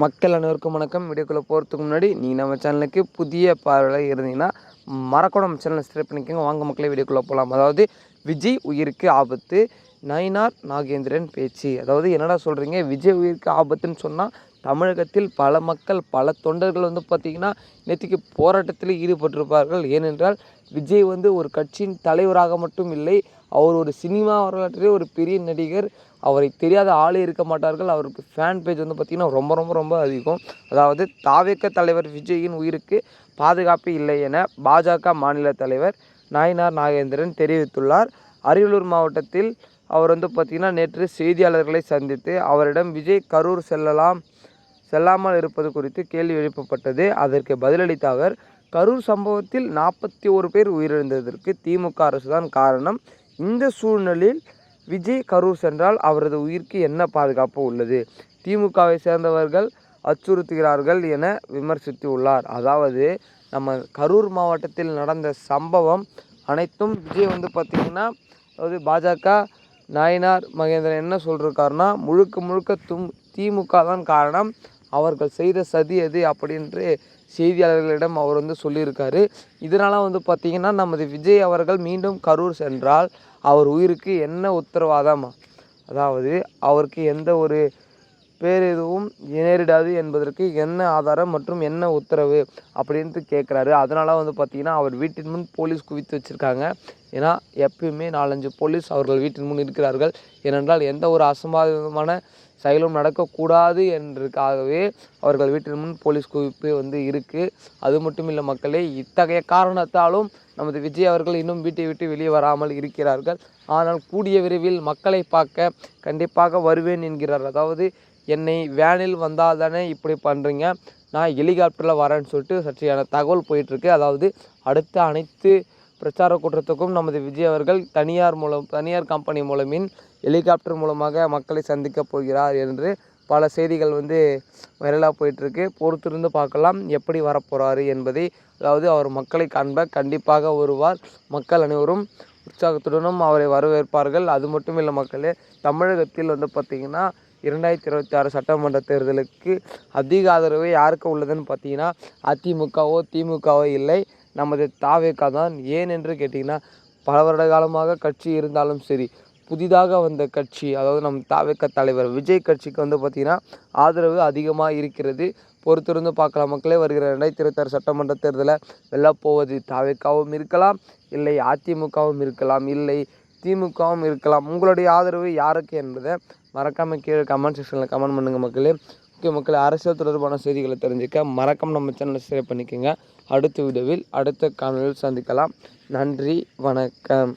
மக்கள் அனைவருக்கும் வணக்கம். வீடியோக்குள்ளே போகிறதுக்கு முன்னாடி நீங்கள் நம்ம சேனலுக்கு புதிய பார்வையில் இருந்தீங்கன்னா மறக்கூட நம்ம சேனலை சப்ஸ்கிரைப் பண்ணிக்கோங்க. வாங்க மக்களே வீடியோக்குள்ளே போகலாம் அதாவது விஜய் உயிருக்கு ஆபத்து. நயினார் நாகேந்திரன் பேச்சு. அதாவது என்னடா சொல்கிறீங்க விஜய் உயிருக்கு ஆபத்துன்னு சொன்னால் தமிழகத்தில் பல மக்கள் பல தொண்டர்கள் வந்து பார்த்திங்கன்னா நேற்றுக்கு போராட்டத்தில் ஈடுபட்டிருப்பார்கள். ஏனென்றால் விஜய் வந்து ஒரு கட்சியின் தலைவராக மட்டும் இல்லை அவர் ஒரு சினிமா வரலாற்றிலே ஒரு பெரிய நடிகர். அவரை தெரியாத ஆளே இருக்க மாட்டார்கள். அவருக்கு ஃபேன் பேஜ் வந்து பார்த்திங்கன்னா ரொம்ப ரொம்ப ரொம்ப அதிகம். அதாவது தாவேக்க தலைவர் விஜயின் உயிருக்கு பாதுகாப்பு இல்லை என பாஜக மாநில தலைவர் நாயினார் நாகேந்திரன் தெரிவித்துள்ளார். அரியலூர் மாவட்டத்தில் அவர் வந்து பார்த்திங்கன்னா நேற்று செய்தியாளர்களை சந்தித்து அவரிடம் விஜய் கரூர் செல்லலாம். செல்லாமல் இருப்பது குறித்து கேள்வி எழுப்பப்பட்டது. அதற்கு பதிலளித்த அவர் கரூர் சம்பவத்தில் நாற்பத்தி ஒரு பேர் உயிரிழந்ததற்கு திமுக அரசு தான் காரணம். இந்த சூழ்நிலையில் விஜய் கரூர் சென்றால் அவரது உயிருக்கு என்ன பாதுகாப்பு உள்ளது? திமுகவை சேர்ந்தவர்கள் அச்சுறுத்துகிறார்கள் என விமர்சித்துள்ளார். அதாவது நம்ம கரூர் மாவட்டத்தில் நடந்த சம்பவம் அனைத்தும் விஜய் வந்து பார்த்திங்கன்னா அதாவது பாஜக நாயனார் மகேந்திரன் என்ன சொல்லிருக்காருன்னா முழுக்க முழுக்க தும் திமுக தான் காரணம். அவர்கள் செய்த சதி எது அப்படின்று செய்தியாளர்களிடம் அவர் வந்து சொல்லியிருக்காரு. இதனால் வந்து பார்த்திங்கன்னா நமது விஜய் அவர்கள் மீண்டும் கரூர் சென்றால் அவர் உயிருக்கு என்ன உத்தரவாதம்? அதாவது அவருக்கு எந்த ஒரு பேர் எதுவும் நேரிடாது என்பதற்கு என்ன ஆதாரம் மற்றும் என்ன உத்தரவு அப்படின்ட்டு கேட்குறாரு அதனால் வந்து பார்த்திங்கன்னா அவர் வீட்டின் முன் போலீஸ் குவித்து வச்சுருக்காங்க. ஏன்னா எப்பயுமே நாலஞ்சு போலீஸ் அவர்கள் வீட்டின் முன் இருக்கிறார்கள். ஏனென்றால் எந்த ஒரு அசம்பாவிதமான செயலும் நடக்கக்கூடாது என்றதுக்காகவே அவர்கள் வீட்டின் முன் போலீஸ் குவிப்பு வந்து இருக்குது அது மட்டும் இல்லை மக்களே இத்தகைய காரணத்தாலும் நமது விஜய் அவர்கள் இன்னும் வீட்டை விட்டு வெளியே வராமல் இருக்கிறார்கள். ஆனால் கூடிய விரைவில் மக்களை பார்க்க கண்டிப்பாக வருவேன் என்கிறார். அதாவது என்னை வேனில் வந்தால் தானே இப்படி பண்ணுறீங்க நான் ஹெலிகாப்டரில் வரேன்னு சொல்லிட்டு சற்றியான தகவல் போயிட்டுருக்கு அதாவது அடுத்த அனைத்து பிரச்சார கூட்டத்துக்கும் நமது விஜய் அவர்கள் தனியார் மூலம் தனியார் கம்பெனி மூலமின் ஹெலிகாப்டர் மூலமாக மக்களை சந்திக்க போகிறார் என்று பல செய்திகள் வந்து வைரலாக போயிட்டுருக்கு. பொறுத்திருந்து பார்க்கலாம் எப்படி வரப்போகிறாரு என்பதை. அதாவது அவர் மக்களை காண்ப கண்டிப்பாக வருவார். மக்கள் அனைவரும் உற்சாகத்துடனும் அவரை வரவேற்பார்கள். அது மட்டும் இல்லை மக்களே தமிழகத்தில் வந்து பார்த்திங்கன்னா இரண்டாயிரத்தி இருபத்தி ஆறு சட்டமன்ற தேர்தலுக்கு அதிக ஆதரவு யாருக்கு உள்ளதுன்னு பார்த்தீங்கன்னா அதிமுகவோ திமுகவோ இல்லை. நமது தாவேக்கா தான். ஏன் என்று கேட்டிங்கன்னா பல வருட காலமாக கட்சி இருந்தாலும் சரி புதிதாக வந்த கட்சி அதாவது நம் தாவேக்க தலைவர் விஜய் கட்சிக்கு வந்து பார்த்திங்கன்னா ஆதரவு அதிகமாக இருக்கிறது. பொறுத்திருந்து பார்க்கலாம். மக்களே வருகிற ரெண்டாயிரத்தி இருபத்தாறு சட்டமன்ற தேர்தலில் வெல்லப்போவது தாவேக்காவும் இருக்கலாம் இல்லை அதிமுகவும் இருக்கலாம் இல்லை திமுகவும் இருக்கலாம். உங்களுடைய ஆதரவு யாருக்கு என்பதை மறக்காமல் கீழே கமெண்ட் செக்ஷனில் கமெண்ட் பண்ணுங்கள் மக்களே. ஓகே மக்கள் அரசியல் தொடர்பான செய்திகளை தெரிஞ்சுக்க மறக்காம நம்ம சேனலை ஷேர் பண்ணிக்கோங்க. அடுத்த வீடியோவில் அடுத்த காணொலியில் சந்திக்கலாம். நன்றி வணக்கம்.